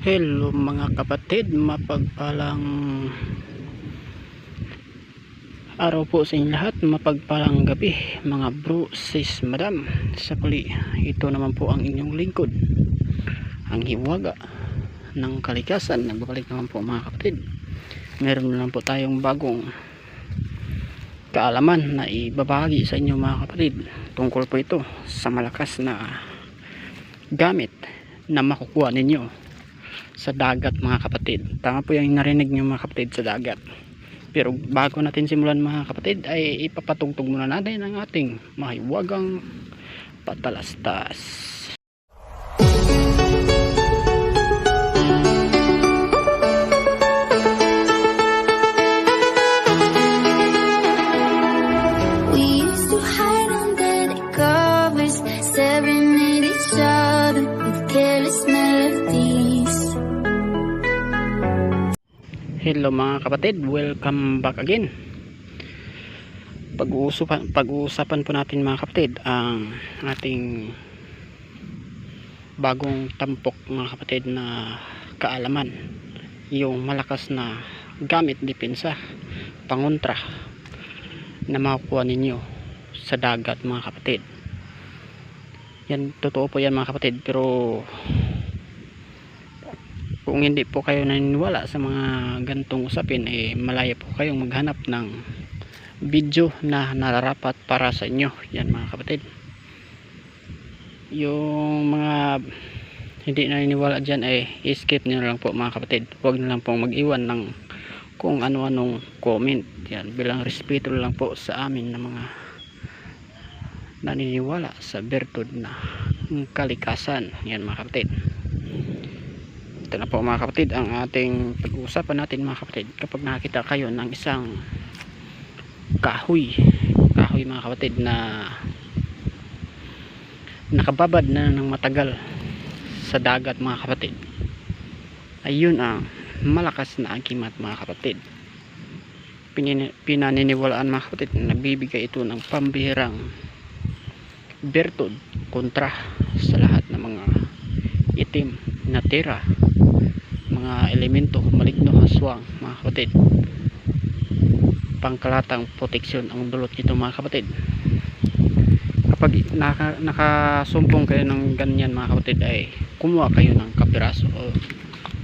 Hello mga kapatid, mapagpalang araw po sa inyong lahat, mapagpalang gabi mga bro, sis, madam. Sa puli, ito naman po ang inyong lingkod. Ang hiwaga ng kalikasan. Nagbabalik naman po mga kapatid. Meron naman po tayong bagong kaalaman na ibabahagi sa inyo mga kapatid tungkol po ito sa malakas na gamit na makukuha ninyo sa dagat mga kapatid. Tama po yung narinig nyo mga kapatid sa dagat. Pero bago natin simulan mga kapatid ay ipapatugtog muna natin ang ating mahiwagang patalastas Hello mga kapatid, welcome back again. Pag-uusapan pag-uusapan po natin mga kapatid ang ating bagong tampok mga kapatid na kaalaman. Yung malakas na gamit depensa, pangontra na makukuha ninyo sa dagat mga kapatid. Yan totoo po yan mga kapatid pero kung hindi po kayo naniniwala sa mga gantong usapin eh malaya po kayong maghanap ng video na nararapat para sa inyo. Yan mga kapatid. Yung mga hindi naniniwala dyan ay skip nyo lang po mga kapatid. Huwag nyo lang pong mag-iwan ng kung ano-anong comment. Yan bilang respeto lang po sa amin na mga naniniwala sa bertud na kalikasan. Yan mga kapatid ito na po mga kapatid ang ating pag-uusapan natin mga kapatid kapag nakakita kayo ng isang kahoy. Kahoy mga kapatid na nakababad na ng matagal sa dagat mga kapatid. Ayun ang malakas na agimat mga kapatid. Pinini- pinaniniwalaan mga kapatid na nagbibigay ito ng pambihirang bertod kontra sa lahat ng mga itim na tira mga elemento maligno aswang mga kapatid. Pangkalatang proteksyon ang dulot nito mga kapatid. Kapag naka, nakasumpong kayo ng ganyan mga kapatid ay kumuha kayo ng kapiraso. O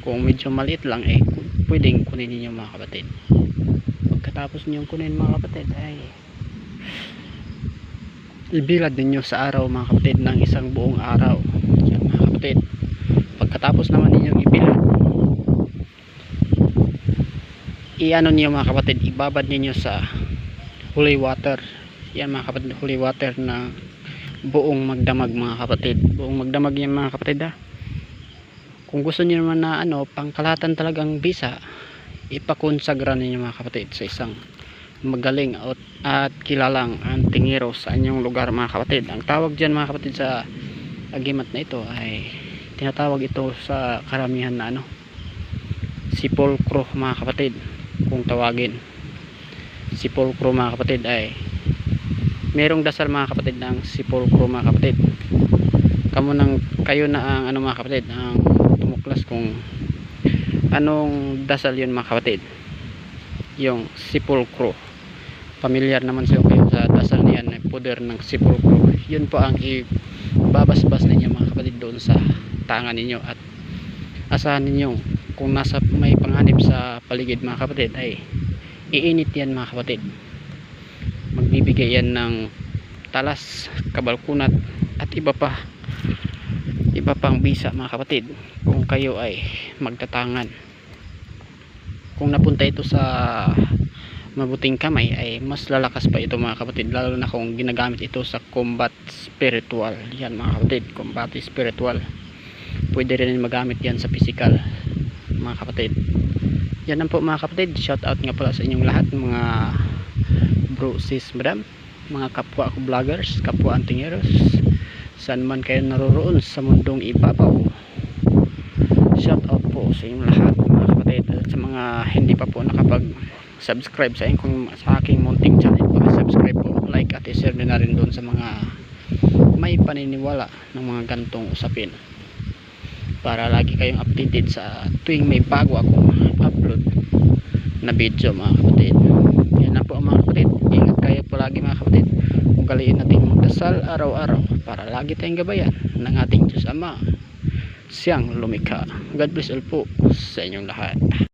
kung medyo maliit lang eh pwedeng kunin ninyo mga kapatid. Pagkatapos niyo kunin mga kapatid ay ibilad ninyo sa araw mga kapatid ng isang buong araw pagkatapos naman ninyo ibilad iano niyo mga kapatid ibabad ninyo sa holy water. Yan mga kapatid holy water na buong magdamag mga kapatid. Buong magdamag yan mga kapatid ha kung gusto niyo naman na ano pangkalatan talagang bisa ipakonsagra ninyo mga kapatid sa isang magaling at, at kilalang antingero sa inyong lugar mga kapatid. Ang tawag dyan mga kapatid sa agimat na ito ay tinatawag ito sa karamihan na ano sipolkro mga kapatid kung tawagin. Sipolkro mga kapatid ay merong dasal mga kapatid ng sipolkro mga kapatid. Kamo nang kayo na ang ano mga kapatid ang tumuklas kung anong dasal yun mga kapatid. Yung sipolkro familiar naman sa kayo sa dasal niyan poder ng sipolkro yun po ang ibabasbas ninyo mga kapatid doon sa tangan ninyo at asahan ninyo kung nasa may panganib sa paligid mga kapatid ay iinit yan mga kapatid. Magbibigay yan ng talas, kabalkunat at iba pa iba pang bisa mga kapatid kung kayo ay magtatangan. Kung napunta ito sa mabuting kamay ay mas lalakas pa ito mga kapatid lalo na kung ginagamit ito sa combat spiritual. Yan mga kapatid combat spiritual pwede rin magamit yan sa physical mga kapatid. Yan lang po mga kapatid. Shout out nga pala sa inyong lahat mga bro sis madam. Mga kapwa ko vloggers kapwa antingeros. Saan man kayo naroroon sa mundong ibabaw. Shout out po sa inyong lahat mga kapatid. At sa mga hindi pa po nakapag subscribe sa aking, sa aking munting channel subscribe po. Like at i-share nyo na rin doon sa mga may paniniwala ng mga gantong usapin para lagi kayong updated sa tuwing may bago akong upload na video mga kapatid. Yan na po mga kapatid. Ingat kayo palagi mga kapatid. Ugaliin natin magdasal araw-araw para lagi tayong gabayan ng ating Diyos Ama. Siyang lumikha. God bless all po sa inyong lahat